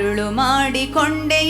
அருளுமாடி கொண்டே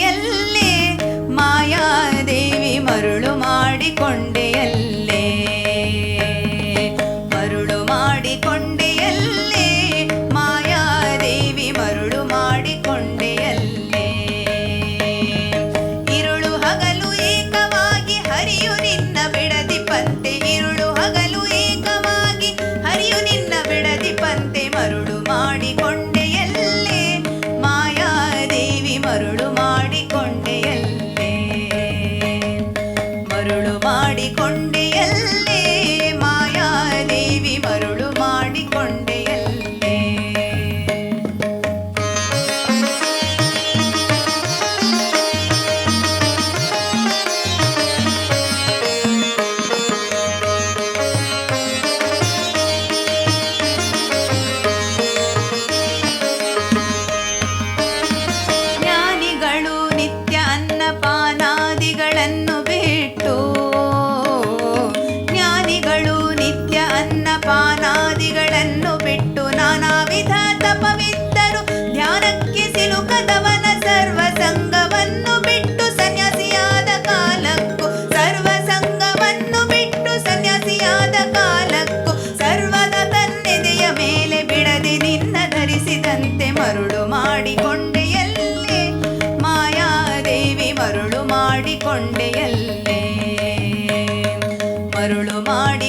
அருளுமாடி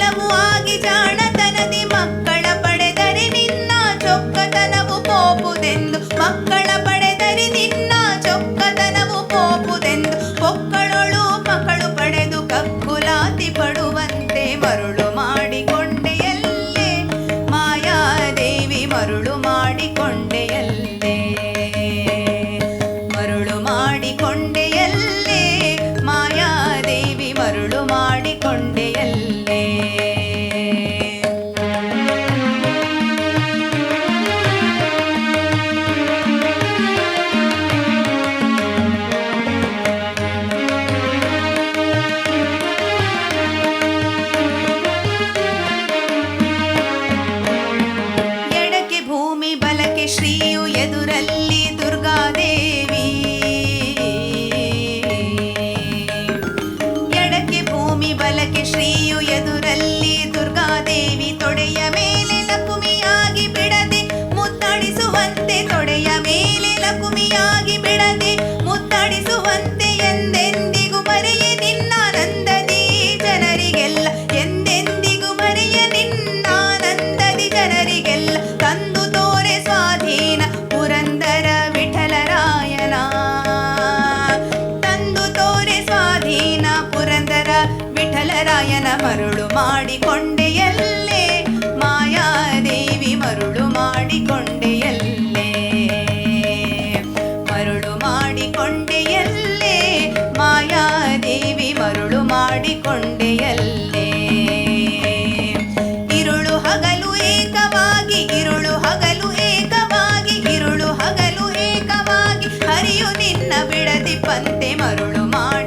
ಬಲವು ಆಗಿ ಜಾಣತನದಿ ಮಕ್ಕಳ ಪಡೆದರೆ ನಿನ್ನ ಚೊಕ್ಕತನವು ಪೋಪುದೆಂದು ಮಕ್ಕಳ ಪಡೆದರೆ ನಿನ್ನ ಚೊಕ್ಕತನವು ಪೋಪುದೆಂದು ಪೊಕ್ಕಳೊಳು ಮಕ್ಕಳು ಪಡೆದು ಕಕ್ಕುಲಾತಿ ಪಡುವಂತೆ ಮರುಳು ಮಾಡಿಕೊಂಡೆಯಲ್ಲೇ ಮಾಯಾದೇವಿ ಮರುಳು ಮಾಡಿಕೊಂಡೆಯಲ್ಲೇ ಎದುರಲ್ಲಿ ಕೊಂಡೆಯಲ್ಲೇ. ಇರುಳು ಹಗಲು ಏಕವಾಗಿ, ಇರುಳು ಹಗಲು ಏಕವಾಗಿ, ಇರುಳು ಹಗಲು ಏಕವಾಗಿ, ಹರಿಯು ನಿನ್ನ ಬಿಡದಿ ಪಂತೆ ಮರುಳು ಮಾಡಿ.